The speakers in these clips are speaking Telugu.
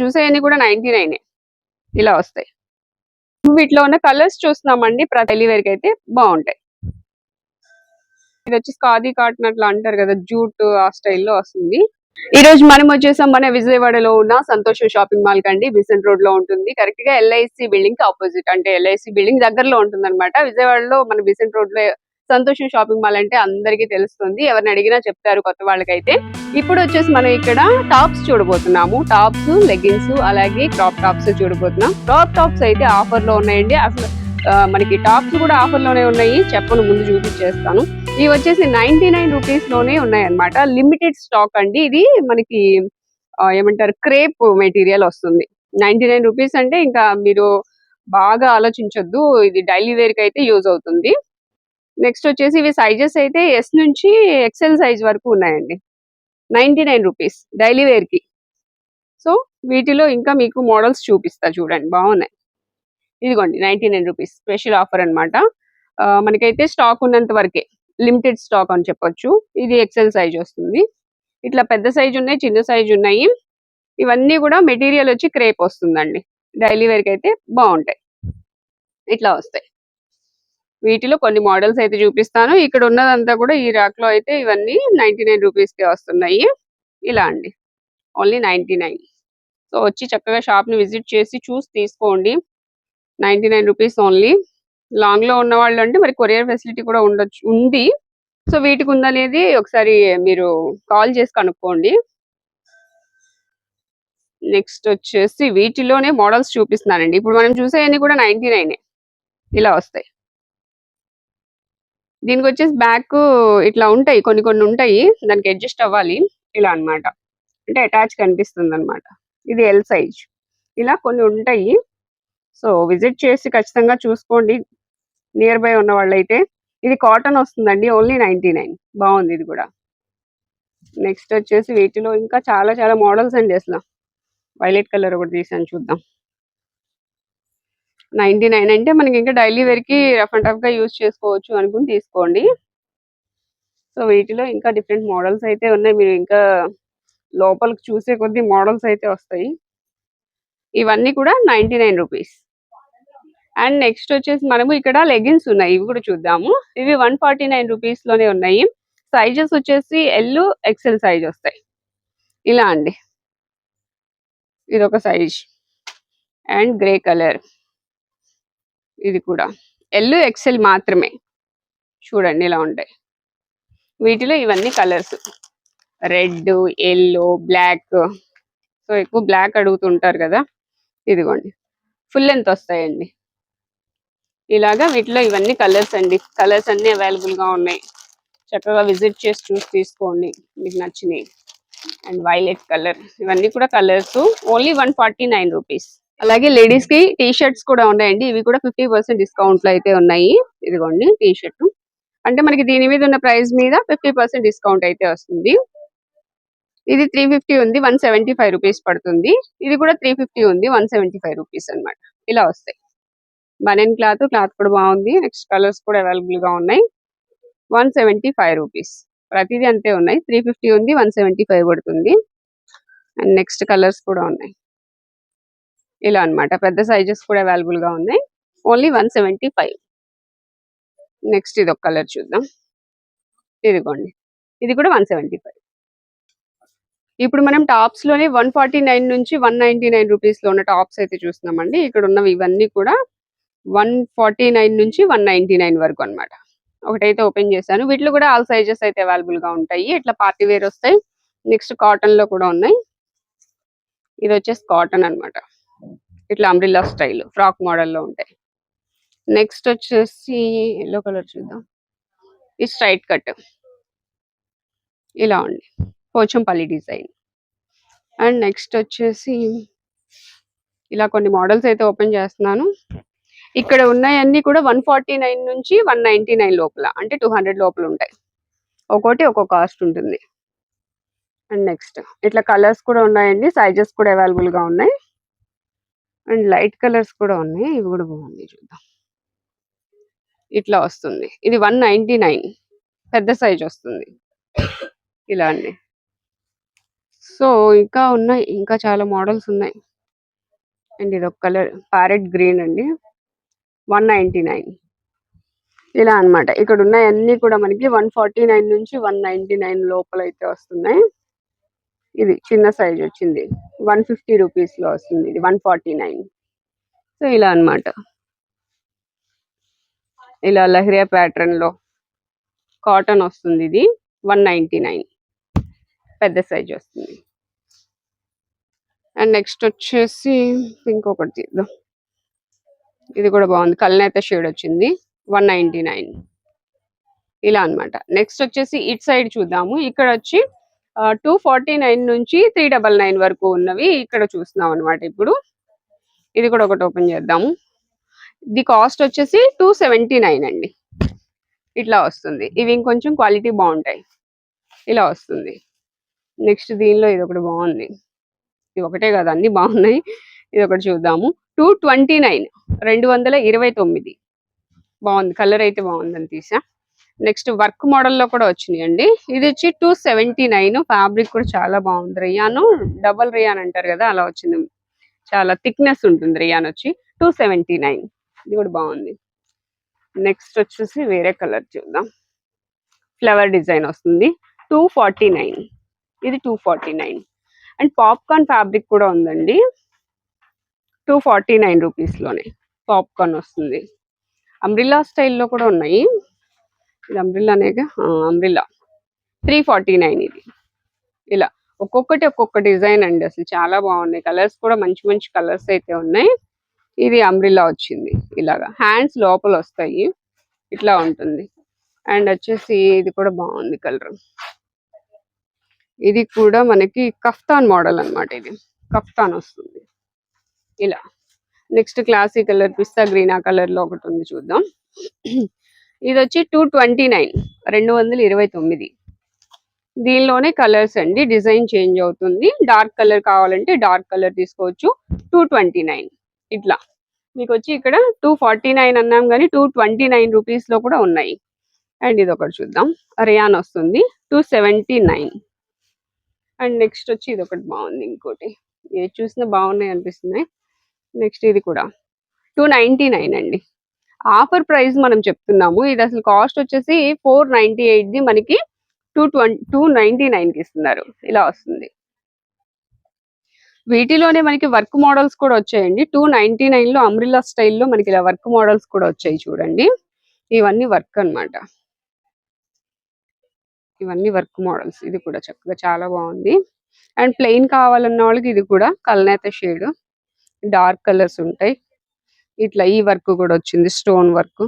చూసేవన్నీ కూడా నైన్టీ నైన్. ఇలా వస్తాయి. వీటిలో ఉన్న కలర్స్ చూస్తున్నామండి. ప్రతి వేరికి అయితే బాగుంటాయి ఇది వచ్చి ఖాదీ కాటన్ అట్లా అంటారు కదా జూట్ ఆ స్టైల్లో వస్తుంది. ఈ రోజు మనం వచ్చేసాం మన విజయవాడలో ఉన్న సంతోషం షాపింగ్ మాల్ కండి. బిసెంట్ రోడ్లో ఉంటుంది. కరెక్ట్గా ఎల్ఐసి బిల్డింగ్కి ఆపోజిట్. అంటే ఎల్ఐసి బిల్డింగ్ దగ్గరలో ఉంటుంది అనమాట విజయవాడలో మన బిసెంట్ రోడ్లో సంతోషం షాపింగ్ మాల్ అంటే అందరికీ తెలుస్తుంది. ఎవరిని అడిగినా చెప్తారు కొత్త వాళ్ళకైతే. ఇప్పుడు వచ్చేసి మనం ఇక్కడ టాప్స్ చూడబోతున్నాము. టాప్స్ లెగ్గిన్స్ అలాగే క్రాప్ టాప్స్ చూడబోతున్నాం. క్రాప్ టాప్స్ అయితే ఆఫర్లో ఉన్నాయండి. అసలు మనకి టాప్స్ కూడా ఆఫర్లోనే ఉన్నాయి. చెప్పను ముందు చూపించేస్తాను. ఇవి వచ్చేసి నైన్టీ నైన్ రూపీస్లోనే ఉన్నాయి లిమిటెడ్ స్టాక్ అండి ఇది. మనకి ఏమంటారు క్రేప్ మెటీరియల్ వస్తుంది. నైన్టీ నైన్ రూపీస్ అంటే ఇంకా మీరు బాగా ఆలోచించొద్దు. ఇది డైలీ వేర్కి అయితే యూజ్ అవుతుంది. నెక్స్ట్ వచ్చేసి ఇవి సైజెస్ అయితే ఎస్ నుంచి ఎక్సెల్ సైజ్ వరకు ఉన్నాయండి. నైన్టీ నైన్ రూపీస్ డైలీ వేర్కి సో వీటిలో ఇంకా మీకు మోడల్స్ చూపిస్తా చూడండి బాగున్నాయి. ఇదిగోండి ninety nine rupees special offer అనమాట మనకైతే స్టాక్ ఉన్నంత వరకే లిమిటెడ్ స్టాక్ అని చెప్పొచ్చు. ఇది ఎక్సెల్ సైజ్ వస్తుంది. ఇట్లా పెద్ద సైజు ఉన్నాయి చిన్న సైజు ఉన్నాయి. ఇవన్నీ కూడా మెటీరియల్ వచ్చి క్రేప్ వస్తుందండి. డైలీ వేర్కి అయితే బాగుంటాయి. ఇట్లా వస్తాయి. వీటిలో కొన్ని మోడల్స్ అయితే చూపిస్తాను. ఇక్కడ ఉన్నదంతా కూడా ఈ ర్యాక్లో అయితే ఇవన్నీ నైన్టీ నైన్కి వస్తున్నాయి. ఇలా అండి. Only ninety nine. సో వచ్చి చక్కగా షాప్ని విజిట్ చేసి చూసి తీసుకోండి. Ninety nine rupees only. లాంగ్లో ఉన్న వాళ్ళు అంటే మరి కొరియర్ ఫెసిలిటీ కూడా ఉండొచ్చు ఉంది. సో వీటికి ఉందనేది ఒకసారి మీరు కాల్ చేసి కనుక్కోండి. నెక్స్ట్ వచ్చేసి వీటిలోనే మోడల్స్ చూపిస్తున్నానండి. ఇప్పుడు మనం చూసేవన్నీ కూడా నైన్టీ నైన్ ఇలా వస్తాయి. దీనికి వచ్చేసి బ్యాక్ ఇట్లా ఉంటాయి కొన్ని కొన్ని ఉంటాయి. దానికి అడ్జస్ట్ అవ్వాలి. ఇలా అన్నమాట. అంటే అటాచ్ కనిపిస్తుంది అనమాట ఇది ఎల్ సైజ్ ఇలా కొన్ని ఉంటాయి. సో విజిట్ చేసి ఖచ్చితంగా చూసుకోండి. నియర్ బై ఉన్న వాళ్ళైతే. ఇది కాటన్ వస్తుందండి ఓన్లీ నైన్టీ నైన్ బాగుంది ఇది కూడా. నెక్స్ట్ వచ్చేసి వీటిలో ఇంకా చాలా చాలా మోడల్స్ అండి అసలు. వైలెట్ కలర్ ఒకటి తీసాను చూద్దాం. నైన్టీ నైన్ అంటే మనకి ఇంకా డైలీ వేర్కి రఫ్ అండ్ టఫ్గా యూజ్ చేసుకోవచ్చు అనుకుని తీసుకోండి. సో వీటిలో ఇంకా డిఫరెంట్ మోడల్స్ అయితే ఉన్నాయి. మీరు ఇంకా లోపలికి చూసే కొద్ది మోడల్స్ అయితే వస్తాయి. ఇవన్నీ కూడా ninety nine rupees. And next వచ్చేసి మనము ఇక్కడ లెగిన్స్ ఉన్నాయి. ఇవి కూడా చూద్దాము. ఇవి వన్ ఫార్టీ నైన్ రూపీస్లోనే ఉన్నాయి. సైజెస్ వచ్చేసి ఎల్ ఎక్సెల్ సైజ్ వస్తాయి. ఇలా అండి. ఇది ఒక సైజ్. And grey colour. ఇది కూడా. ఎల్ ఎక్సెల్ మాత్రమే. చూడండి ఇలా ఉంటాయి. వీటిలో ఇవన్నీ colours red yellow black so ఎక్కువ బ్లాక్ అడుగుతుంటారు కదా. ఇదిగోండి. ఫుల్ లెంత్ వస్తాయండి. ఇలాగా వీటిలో ఇవన్నీ కలర్స్ అండి. కలర్స్ అన్ని అవైలబుల్గా ఉన్నాయి. చక్కగా విజిట్ చేసి చూసి తీసుకోండి. మీకు నచ్చినాయి అండ్ వైలెట్ కలర్ ఇవన్నీ కూడా colours only one forty nine rupees అలాగే లేడీస్కి టీ షర్ట్స్ కూడా ఉన్నాయండి. ఇవి కూడా ఫిఫ్టీ పర్సెంట్ డిస్కౌంట్లో అయితే ఉన్నాయి. ఇదిగోండి టీ షర్ట్ అంటే మనకి దీని మీద ఉన్న ప్రైస్ మీద ఫిఫ్టీ పర్సెంట్ డిస్కౌంట్ అయితే వస్తుంది. ఇది త్రీ ఫిఫ్టీ ఉంది వన్ సెవెంటీ ఫైవ్ రూపీస్ పడుతుంది. ఇది కూడా త్రీ ఫిఫ్టీ ఉంది వన్ సెవెంటీ ఫైవ్ రూపీస్ అనమాట ఇలా వస్తాయి. బనెన్ క్లాత్ క్లాత్ కూడా బాగుంది. నెక్స్ట్ కలర్స్ కూడా అవైలబుల్గా ఉన్నాయి. వన్ సెవెంటీ ఫైవ్ రూపీస్ ప్రతిదీ అంతే ఉన్నాయి. త్రీ ఫిఫ్టీ ఉంది వన్ సెవెంటీ ఫైవ్ పడుతుంది. అండ్ నెక్స్ట్ కలర్స్ కూడా ఉన్నాయి. ఇలా అన్నమాట. పెద్ద సైజెస్ కూడా అవైలబుల్గా ఉన్నాయి. Only one seventy five next ఇది ఒక కలర్ చూద్దాం. ఇదిగోండి. ఇది కూడా వన్ సెవెంటీ ఫైవ్ ఇప్పుడు మనం టాప్స్లోనే వన్ ఫార్టీ నైన్ నుంచి వన్ నైన్టీ నైన్ రూపీస్లో ఉన్న టాప్స్ అయితే చూస్తున్నామండి. ఇక్కడ ఉన్నవి ఇవన్నీ కూడా వన్ ఫార్టీ నైన్ నుంచి వన్ నైన్టీ నైన్ వరకు అన్నమాట. ఒకటైతే ఓపెన్ చేశాను. వీటిలో కూడా ఆల్ సైజెస్ అయితే అవైలబుల్గా ఉంటాయి. ఇట్లా పార్టీ వేర్ వస్తాయి. నెక్స్ట్ కాటన్లో కూడా ఉన్నాయి. ఇది వచ్చేసి కాటన్ అన్నమాట. ఇట్లా అంబ్రిల్లా స్టైల్ ఫ్రాక్ మోడల్లో ఉంటాయి. నెక్స్ట్ వచ్చేసి ఎల్లో కలర్ చూద్దాం. ఇది స్ట్రైట్ కట్ ఇలా ఉంది. పోచంపల్లి డిజైన్ అండ్ నెక్స్ట్ వచ్చేసి ఇలా కొన్ని మోడల్స్ అయితే ఓపెన్ చేస్తున్నాను. ఇక్కడ ఉన్నాయన్నీ కూడా వన్ ఫార్టీ నైన్ నుంచి వన్ నైన్టీ నైన్ లోపల అంటే టూ హండ్రెడ్ లోపల ఉంటాయి. ఒక్కోటి ఒక్కో కాస్ట్ ఉంటుంది. అండ్ నెక్స్ట్ ఇట్లా కలర్స్ కూడా ఉన్నాయండి సైజెస్ కూడా అవైలబుల్గా ఉన్నాయి. అండ్ లైట్ కలర్స్ కూడా ఉన్నాయి. ఇవి కూడా బాగుంది చూద్దాం. ఇట్లా వస్తుంది. ఇది వన్ నైన్టీ నైన్. పెద్ద సైజ్ వస్తుంది. ఇలా అండి. సో ఇంకా ఉన్నాయి. ఇంకా చాలా మోడల్స్ ఉన్నాయి. అండ్ ఇది ఒక కలర్ ప్యారెట్ గ్రీన్ అండి. One ninety nine. ఇలా అన్నమాట. ఇక్కడ ఉన్నాయి అన్ని కూడా మనకి వన్ ఫార్టీ నైన్ నుంచి వన్ నైంటీ నైన్ లోపల అయితే వస్తున్నాయి. ఇది చిన్న సైజ్ వచ్చింది. వన్ ఫిఫ్టీ రూపీస్లో వస్తుంది. ఇది వన్ ఫార్టీ నైన్. సో ఇలా అన్నమాట. ఇలా లహరియా ప్యాటర్న్లో కాటన్ వస్తుంది ఇది. One ninety nine. పెద్ద సైజ్ వస్తుంది. అండ్ నెక్స్ట్ వచ్చేసి ఇంకొకటి తీద్దాం. ఇది కూడా బాగుంది. కల్నేత షేడ్ వచ్చింది. One ninety nine. ఇలా అన్నమాట. నెక్స్ట్ వచ్చేసి ఇట్ సైడ్ చూద్దాము. ఇక్కడ వచ్చి టూ ఫార్టీ నైన్ నుంచి త్రీ డబల్ నైన్ వరకు ఉన్నవి ఇక్కడ చూస్తున్నాం అన్నమాట ఇప్పుడు. ఇది కూడా ఒకటి ఓపెన్ చేద్దాము. ది కాస్ట్ వచ్చేసి టూ సెవెంటీ నైన్ అండి. ఇట్లా వస్తుంది. ఇవి ఇంకొంచెం క్వాలిటీ బాగుంటాయి. ఇలా వస్తుంది. నెక్స్ట్ దీనిలో ఇది ఒకటి బాగుంది. ఇది ఒకటే కదా అన్ని బాగున్నాయి. ఇది ఒకటి చూద్దాము. టూ ట్వంటీ నైన్ రెండు వందల ఇరవై తొమ్మిది. బాగుంది. కలర్ అయితే బాగుందని తీసా. నెక్స్ట్ వర్క్ మోడల్లో కూడా వచ్చినాయండి. ఇది వచ్చి టూ సెవెంటీ నైన్ ఫ్యాబ్రిక్ కూడా చాలా బాగుంది. రియాను డబల్ రియాన్ అంటారు కదా అలా వచ్చింది. చాలా థిక్నెస్ ఉంటుంది రియాన్ వచ్చి టూ సెవెంటీ నైన్. ఇది కూడా బాగుంది. నెక్స్ట్ వచ్చేసి వేరే కలర్ చూద్దాం. ఫ్లవర్ డిజైన్ వస్తుంది. Two forty nine. ఇది two forty nine. And popcorn fabric కూడా ఉందండి. టూ ఫార్టీ నైన్ రూపీస్లోనే పాప్కార్న్ వస్తుంది. అంబ్రిల్లా స్టైల్లో కూడా ఉన్నాయి. ఇది అంబ్రిల్లానేగా అంబ్రిల్లా త్రీ ఫార్టీ నైన్ ఇది. ఇలా ఒక్కొక్కటి ఒక్కొక్క డిజైన్ అండి అసలు చాలా బాగున్నాయి. కలర్స్ కూడా మంచి మంచి కలర్స్ అయితే ఉన్నాయి. ఇది అంబ్రిల్లా వచ్చింది ఇలాగా. హ్యాండ్స్ లోపల వస్తాయి ఇట్లా ఉంటుంది. అండ్ వచ్చేసి ఇది కూడా బాగుంది కలర్ ఇది కూడా మనకి కఫ్తాన్ మోడల్ అన్నమాట ఇది. కఫ్తాన్ వస్తుంది. ఇలా నెక్స్ట్ క్లాసిక్ కలర్ పిస్తా గ్రీన్ ఆ కలర్లో ఒకటి ఉంది చూద్దాం. ఇది వచ్చి టూ ట్వంటీ నైన్ రెండు వందల ఇరవై తొమ్మిది. దీనిలోనే కలర్స్ అండి డిజైన్ చేంజ్ అవుతుంది. డార్క్ కలర్ కావాలంటే డార్క్ కలర్ తీసుకోవచ్చు. టూ ట్వంటీ నైన్ ఇట్లా. మీకు వచ్చి ఇక్కడ టూ ఫార్టీ నైన్ అన్నాం కానీ టూ ట్వంటీ నైన్ రూపీస్లో కూడా ఉన్నాయి. అండ్ ఇది ఒకటి చూద్దాం. రియాన్ వస్తుంది two seventy nine and next వచ్చి ఇది ఒకటి బాగుంది ఇంకోటి. ఏ చూసినా బాగున్నాయి అనిపిస్తున్నాయి. నెక్స్ట్ ఇది కూడా. టూ నైంటీ నైన్ అండి. ఆఫర్ ప్రైస్ మనం చెప్తున్నాము. ఇది అసలు కాస్ట్ వచ్చేసి ఫోర్ నైంటీ ది మనకి టూ ట్వంటీ టూ నైంటీ కి ఇస్తున్నారు. ఇలా వస్తుంది. వీటిలోనే మనకి వర్క్ మోడల్స్ కూడా వచ్చాయండి. టూ నైన్టీ నైన్లో అమ్రిల్లా స్టైల్లో మనకి ఇలా వర్క్ మోడల్స్ కూడా వచ్చాయి చూడండి. ఇవన్నీ వర్క్ అన్నమాట. ఇవన్నీ వర్క్ మోడల్స్. ఇది కూడా చక్కగా చాలా బాగుంది. అండ్ ప్లెయిన్ కావాలన్న వాళ్ళకి ఇది కూడా కల్నేత షేడ్. డార్క్ కలర్స్ ఉంటాయి. ఇట్లా ఈ వర్క్ కూడా వచ్చింది stone work.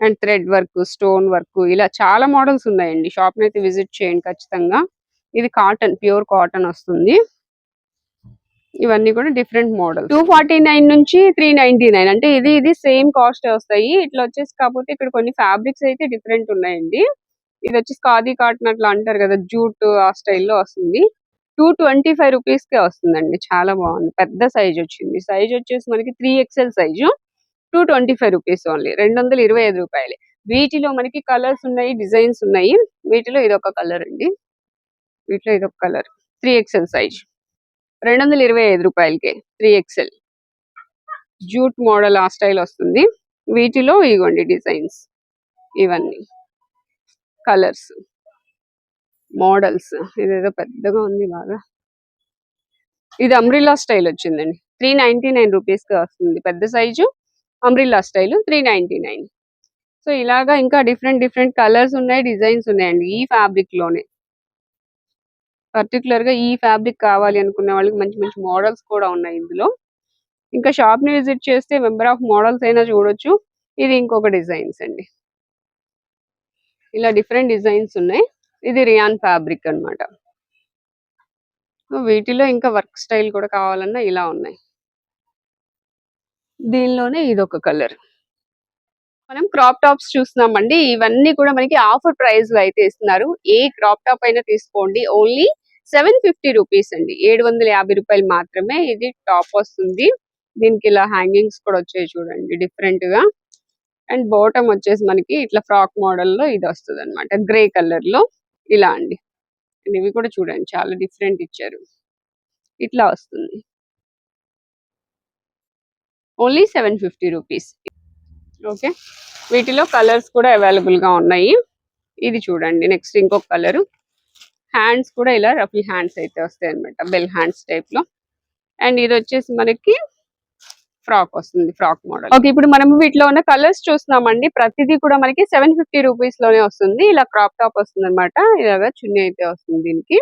And thread work stone work ఇలా చాలా మోడల్స్ ఉన్నాయండి. షాప్ అయితే విజిట్ చేయండి ఖచ్చితంగా. ఇది కాటన్ ప్యూర్ కాటన్ వస్తుంది. ఇవన్నీ కూడా different model two forty nine నుంచి త్రీ నైన్టీ నైన్ అంటే ఇది ఇది సేమ్ కాస్ట్ వస్తాయి. ఇట్లా వచ్చేసి కాకపోతే ఇక్కడ కొన్ని ఫ్యాబ్రిక్స్ అయితే డిఫరెంట్ ఉన్నాయండి. ఇది వచ్చేసి ఖాదీ కాటన్ అట్లా అంటారు కదా జూట్ ఆ స్టైల్లో వస్తుంది. టూ ట్వంటీ ఫైవ్ రూపీస్కే వస్తుందండి. చాలా బాగుంది. పెద్ద సైజ్ వచ్చింది. సైజ్ వచ్చేసి మనకి three XL size two twenty five rupees only. రెండు వందల ఇరవై ఐదు రూపాయలు. వీటిలో మనకి కలర్స్ ఉన్నాయి డిజైన్స్ ఉన్నాయి. వీటిలో ఇది ఒక కలర్ అండి. వీటిలో ఇది ఒక కలర్. Three XL size. రెండు వందల ఇరవై ఐదు రూపాయలకే త్రీ ఎక్స్ఎల్. జూట్ మోడల్ ఆ స్టైల్ వస్తుంది. వీటిలో ఇగోండి డిజైన్స్. ఇవన్నీ. కలర్స్. మోడల్స్. ఇదేదో పెద్దగా ఉంది బాగా. ఇది అంబ్రిల్లా స్టైల్ వచ్చిందండి. త్రీ నైన్టీ నైన్ రూపీస్కి వస్తుంది. పెద్ద size umbrella style three ninety nine so ఇలాగా ఇంకా డిఫరెంట్ డిఫరెంట్ కలర్స్ ఉన్నాయి డిజైన్స్ ఉన్నాయండి ఈ ఫ్యాబ్రిక్లోనే గా ఈ ఫ్యాబ్రిక్ కావాలి అనుకునే వాళ్ళకి మంచి మంచి మోడల్స్ కూడా ఉన్నాయి ఇందులో. ఇంకా షాప్ని విజిట్ చేస్తే మెంబర్ ఆఫ్ మోడల్స్ అయినా చూడొచ్చు. ఇది ఇంకొక డిజైన్స్ అండి. ఇలా డిఫరెంట్ డిజైన్స్ ఉన్నాయి. ఇది రియాన్ ఫ్యాబ్రిక్ అన్నమాట. వీటిలో ఇంకా వర్క్ స్టైల్ కూడా కావాలన్నా ఇలా ఉన్నాయి. దీనిలోనే ఇది ఒక కలర్. మనం క్రాప్ టాప్స్ చూస్తున్నామండి. ఇవన్నీ కూడా మనకి ఆఫర్ ప్రైస్లో అయితే ఇస్తున్నారు. ఏ క్రాప్ టాప్ అయినా తీసుకోండి. ఓన్లీ సెవెన్ ఫిఫ్టీ రూపీస్ అండి. ఏడు వందల యాభై రూపాయలు మాత్రమే ఇది టాప్ వస్తుంది. దీనికి ఇలా హ్యాంగింగ్స్ కూడా వచ్చాయి చూడండి డిఫరెంట్గా అండ్ బాటమ్ వచ్చేసి మనకి ఇట్లా ఫ్రాక్ మోడల్లో ఇది వస్తుంది అనమాట గ్రే కలర్లో ఇలా అండి. ఇవి కూడా చూడండి చాలా డిఫరెంట్ ఇచ్చారు. ఇట్లా వస్తుంది. Only seven fifty rupees. Okay? వీటిలో కలర్స్ కూడా అవైలబుల్గా ఉన్నాయి. ఇది చూడండి నెక్స్ట్ ఇంకొక కలర్. హ్యాండ్స్ కూడా ఇలా రఫీ హ్యాండ్స్ అయితే వస్తాయి అనమాట బెల్ హ్యాండ్స్ టైప్లో అండ్ ఇది వచ్చేసి మనకి ఫ్రాక్ వస్తుంది ఫ్రాక్ మోడల్. ఓకే ఇప్పుడు మనం వీటిలో ఉన్న కలర్స్ చూస్తున్నామండి. ప్రతిదీ కూడా మనకి సెవెన్ ఫిఫ్టీ రూపీస్లోనే వస్తుంది. ఇలా క్రాప్ టాప్ వస్తుంది అనమాట ఇలాగా చున్నీ అయితే వస్తుంది దీనికి.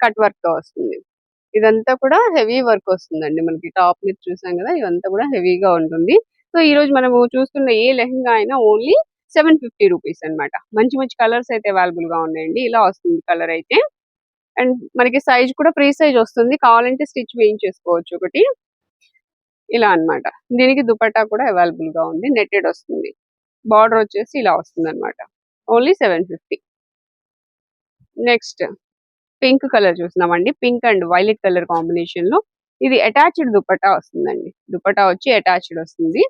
కట్ వర్క్తో వస్తుంది. ఇదంతా కూడా హెవీ వర్క్ వస్తుందండి మనకి. టాప్ మీద చూసాం కదా ఇదంతా కూడా హెవీగా ఉంటుంది. సో ఈ రోజు మనము చూస్తున్న ఏ లెహంగా అయినా ఓన్లీ సెవెన్ ఫిఫ్టీ రూపీస్ అనమాట మంచి మంచి కలర్స్ అయితే అవైలబుల్గా ఉన్నాయండి. ఇలా వస్తుంది కలర్ అయితే. అండ్ మనకి సైజ్ కూడా ఫ్రీ సైజ్ వస్తుంది. కావాలంటే స్టిచ్ వేయించేసుకోవచ్చు ఒకటి. ఇలా అన్నమాట. దీనికి దుపట్టా కూడా అవైలబుల్గా ఉంది. నెట్టెడ్ వస్తుంది. బార్డర్ వచ్చేసి ఇలా వస్తుంది అనమాట only seven fifty next pink colour చూసినామండి. Pink and violet colour కాంబినేషన్లో ఇది అటాచ్డ్ దుపట్టా వస్తుందండి. దుపట్టా వచ్చి అటాచ్డ్ వస్తుంది.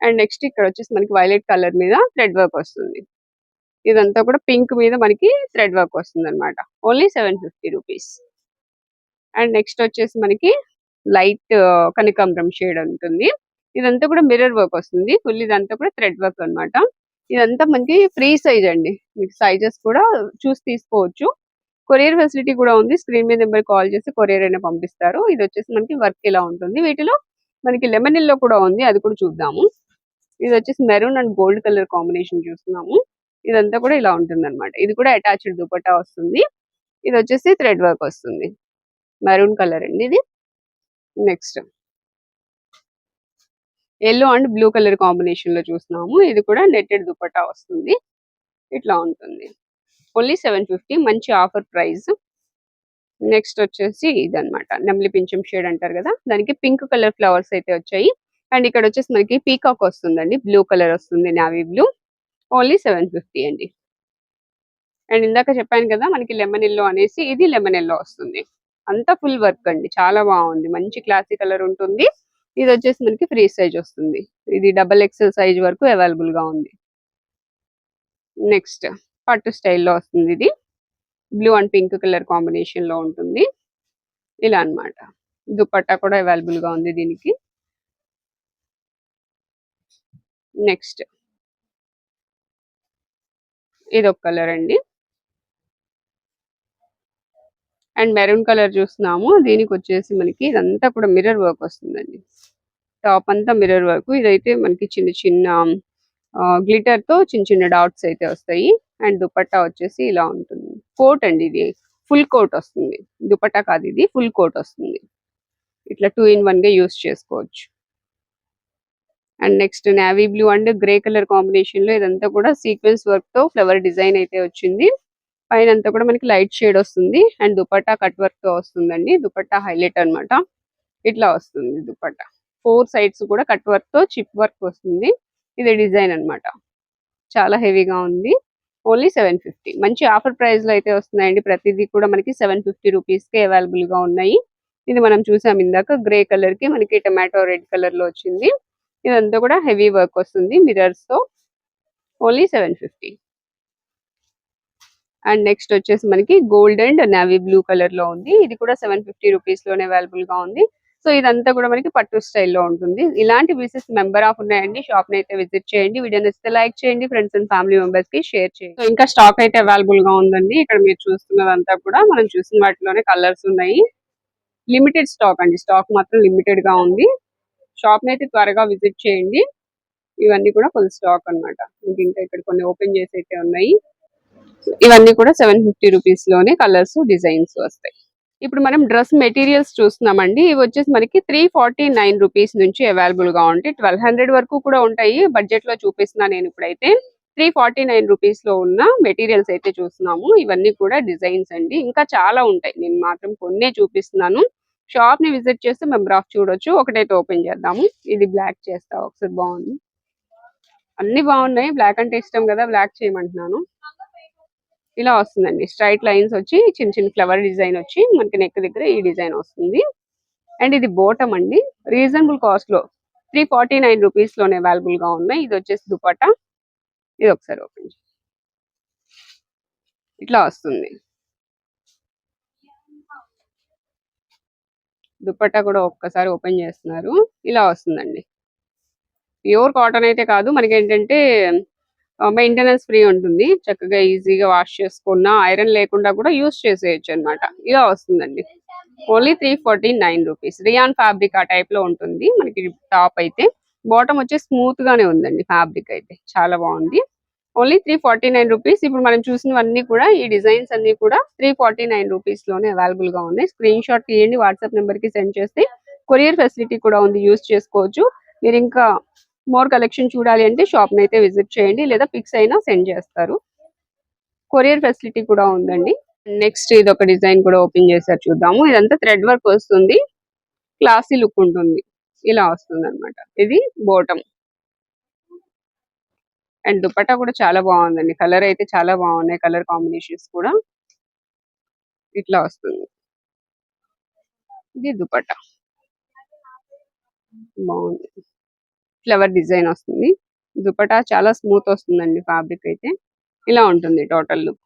అండ్ నెక్స్ట్ ఇక్కడ వచ్చేసి మనకి వైలెట్ కలర్ మీద థ్రెడ్ వర్క్ వస్తుంది. ఇదంతా కూడా పింక్ మీద మనకి థ్రెడ్ వర్క్ వస్తుంది అనమాట only seven fifty rupees and next వచ్చేసి మనకి లైట్ కనకాంబరం షేడ్ ఉంటుంది. ఇదంతా కూడా మిర్రర్ వర్క్ వస్తుంది. ఫుల్ ఇదంతా కూడా థ్రెడ్ వర్క్ అన్నమాట. ఇదంతా మనకి ఫ్రీ సైజ్ అండి. మీకు సైజెస్ కూడా చూసి తీసుకోవచ్చు. కొరియర్ ఫెసిలిటీ కూడా ఉంది. స్క్రీన్ మీద నెంబర్ కాల్ చేసి కొరియర్ అయినా పంపిస్తారు. ఇది వచ్చేసి మనకి వర్క్ ఇలా ఉంటుంది. వీటిలో మనకి లెమన్ ఎల్లో కూడా ఉంది. అది కూడా చూద్దాము. ఇది వచ్చేసి maroon and gold colour combination చూస్తున్నాము. ఇదంతా కూడా ఇలా ఉంటుంది అనమాట ఇది కూడా అటాచ్డ్ దుపట్టా వస్తుంది. ఇది వచ్చేసి థ్రెడ్ వర్క్ వస్తుంది. మెరూన్ కలర్ అండి ఇది. Next. Yellow and blue colour కాంబినేషన్లో చూస్తున్నాము. ఇది కూడా నెట్టెడ్ దుపట్టా వస్తుంది. ఇట్లా ఉంటుంది. Only seven fifty. మంచి ఆఫర్ ప్రైస్. నెక్స్ట్ వచ్చేసి ఇదన్నమాట. నెమలి పింఛం షేడ్ అంటారు కదా? దానికి పింక్ కలర్ ఫ్లవర్స్ అయితే వచ్చాయి. అండ్ ఇక్కడ వచ్చేసి మనకి పీకాక్ వస్తుందండి. బ్లూ కలర్ వస్తుంది navy blue. Only seven fifty అండి. అండ్ ఇందాక చెప్పాను కదా మనకి లెమన్ ఎల్లో అనేసి ఇది లెమన్ ఎల్లో వస్తుంది. అంతా ఫుల్ వర్క్ అండి. చాలా బాగుంది. మంచి క్లాసీ కలర్ ఉంటుంది. ఇది వచ్చేసి మనకి ఫ్రీ సైజ్ వస్తుంది. ఇది డబల్ ఎక్సెల్ సైజ్ వరకు అవైలబుల్గా ఉంది. నెక్స్ట్ పట్టు స్టైల్లో వస్తుంది ఇది. బ్లూ అండ్ పింక్ కలర్ కాంబినేషన్లో ఉంటుంది. ఇలా అన్నమాట. దుపట్టా కూడా అవైలబుల్గా ఉంది దీనికి. నెక్స్ట్ ఇది ఒక కలర్ అండి. అండ్ మెరూన్ కలర్ చూస్తున్నాము. దీనికి వచ్చేసి మనకి ఇదంతా కూడా మిర్రర్ వర్క్ వస్తుందండి. టాప్ అంతా మిర్రర్ వర్క్. ఇదైతే మనకి చిన్న చిన్న గ్లిటర్తో చిన్న చిన్న డాట్స్ అయితే వస్తాయి. అండ్ దుపట్టా వచ్చేసి ఇలా ఉంటుంది. కోట్ అండి ఇది. ఫుల్ కోట్ వస్తుంది. దుపట్టా కాదు ఇది. ఫుల్ కోట్ వస్తుంది. ఇట్లా టూ ఇన్ వన్గా యూస్ చేసుకోవచ్చు. And next navy blue and grey colour కాంబినేషన్లో ఇదంతా కూడా సీక్వెన్స్ వర్క్తో ఫ్లవర్ డిజైన్ అయితే వచ్చింది. పైన అంతా కూడా మనకి లైట్ షేడ్ వస్తుంది. అండ్ దుపట్టా కట్ వర్క్తో వస్తుందండి. దుపట్టా హైలైట్ అన్నమాట. ఇట్లా వస్తుంది దుపట్టా. ఫోర్ సైడ్స్ కూడా కట్ వర్క్తో చిప్ వర్క్ వస్తుంది. ఇది డిజైన్ అన్నమాట. చాలా హెవీగా ఉంది. Only seven fifty. మంచి ఆఫర్ ప్రైస్లో అయితే వస్తున్నాయండి. ప్రతిదీ కూడా మనకి సెవెన్ ఫిఫ్టీ రూపీస్కి అవైలబుల్గా ఉన్నాయి. ఇది మనం చూసాం ఇందాక. గ్రే కలర్కి మనకి టమాటో రెడ్ కలర్లో వచ్చింది. ఇదంతా కూడా హెవీ వర్క్ వస్తుంది. మిరర్స్తో only seven fifty. And next వచ్చేసి మనకి గోల్డ్ అండ్ నావీ బ్లూ కలర్లో ఉంది. ఇది కూడా సెవెన్ ఫిఫ్టీ రూపీస్లోనే అవైలబుల్గా ఉంది. సో ఇదంతా కూడా మనకి పట్టు స్టైల్లో ఉంటుంది. ఇలాంటి పీసెస్ మెంబర్ ఆఫ్ ఉన్నాయండి. షాప్ని అయితే విజిట్ చేయండి. వీడియో నచ్చితే లైక్ చేయండి. ఫ్రెండ్స్ అండ్ ఫ్యామిలీ మెంబర్స్కి షేర్ చేయండి. సో ఇంకా స్టాక్ అయితే అవైలబుల్గా ఉందండి. ఇక్కడ మీరు చూస్తున్నదంతా కూడా మనం చూసిన వాటిలోనే కలర్స్ ఉన్నాయి. లిమిటెడ్ స్టాక్ అండి. స్టాక్ మాత్రం లిమిటెడ్గా ఉంది. షాప్ని అయితే త్వరగా విజిట్ చేయండి. ఇవన్నీ కూడా ఫుల్ స్టాక్ అన్నమాట. ఇంకా ఇక్కడ కొన్ని ఓపెన్ చేసి అయితే ఉన్నాయి. ఇవన్నీ కూడా సెవెన్ ఫిఫ్టీ రూపీస్లోనే కలర్స్ డిజైన్స్ వస్తాయి. ఇప్పుడు మనం డ్రెస్ మెటీరియల్స్ చూస్తున్నామండి. ఇవి వచ్చేసి మనకి త్రీ ఫార్టీ నైన్ రూపీస్ నుంచి అవైలబుల్గా ఉంటాయి. ట్వెల్వ్ హండ్రెడ్ వరకు కూడా ఉంటాయి. బడ్జెట్లో చూపిస్తున్నాను నేను ఇప్పుడైతే. త్రీ ఫార్టీ నైన్ రూపీస్లో ఉన్న మెటీరియల్స్ అయితే చూస్తున్నాము. ఇవన్నీ కూడా డిజైన్స్ అండి. ఇంకా చాలా ఉంటాయి. నేను మాత్రం కొన్నే చూపిస్తున్నాను. షాప్ని విజిట్ చేస్తే మేము ఆఫ్ చూడొచ్చు. ఒకటైతే ఓపెన్ చేద్దాము. ఇది బ్లాక్ చేస్తా. ఒకసారి బాగుంది. అన్ని బాగున్నాయి. బ్లాక్ అంటే ఇష్టం కదా. బ్లాక్ చేయమంటున్నాను. ఇలా వస్తుందండి. స్ట్రైట్ లైన్స్ వచ్చి చిన్న చిన్న ఫ్లవర్ డిజైన్ వచ్చి మనకి నెక్ దగ్గర ఈ డిజైన్ వస్తుంది. అండ్ ఇది బోటం అండి. రీజనబుల్ కాస్ట్లో త్రీ ఫార్టీ నైన్ రూపీస్లో అవైలబుల్గా ఉన్నాయి. ఇది వచ్చేసి దుపట్టా. ఇది ఒకసారి ఓపెన్ ఇట్లా వస్తుంది. దుప్పట్ట కూడా ఒక్కసారి ఓపెన్ చేస్తున్నారు. ఇలా వస్తుందండి. ప్యూర్ కాటన్ అయితే కాదు. మనకి ఏంటంటే మెయింటెనెన్స్ ఫ్రీ ఉంటుంది. చక్కగా ఈజీగా వాష్ చేసుకున్న ఐరన్ లేకుండా కూడా యూస్ చేసేయచ్చు అన్నమాట. ఇలా వస్తుందండి. Only three forty nine rupees rayon fabric ఆ టైప్లో ఉంటుంది. మనకి టాప్ అయితే. బాటమ్ వచ్చి స్మూత్ గానే ఉందండి ఫ్యాబ్రిక్ అయితే. చాలా బాగుంది. Only three forty nine rupees ఇప్పుడు మనం చూసినవన్నీ కూడా ఈ డిజైన్స్ అన్ని కూడా త్రీ ఫార్టీ నైన్ రూపీస్లోనే అవైలబుల్గా ఉన్నాయి. స్క్రీన్ షాట్ తీయండి. వాట్సాప్ నెంబర్కి సెండ్ చేస్తే కొరియర్ ఫెసిలిటీ కూడా ఉంది. యూస్ చేసుకోవచ్చు. మీరు ఇంకా మోర్ కలెక్షన్ చూడాలి అంటే షాప్ అయితే విజిట్ చేయండి లేదా పిక్స్ అయినా సెండ్ చేస్తారు. కొరియర్ ఫెసిలిటీ కూడా ఉందండి. నెక్స్ట్ ఇది ఒక డిజైన్ కూడా ఓపెన్ చేశారు చూద్దాము. ఇదంతా థ్రెడ్ వర్క్ వస్తుంది. క్లాసీ లుక్ ఉంటుంది. ఇలా వస్తుంది అన్నమాట ఇది బోటం అండ్ దుపట్టా కూడా చాలా బాగుందండి. కలర్ అయితే చాలా బాగున్నాయి. కలర్ కాంబినేషన్స్ కూడా ఇట్లా వస్తుంది. ఇది దుపట్టా. బాగుంది. ఫ్లవర్ డిజైన్ వస్తుంది. దుపటా చాలా స్మూత్ వస్తుందండి ఫ్యాబ్రిక్ అయితే. ఇలా ఉంటుంది టోటల్ లుక్.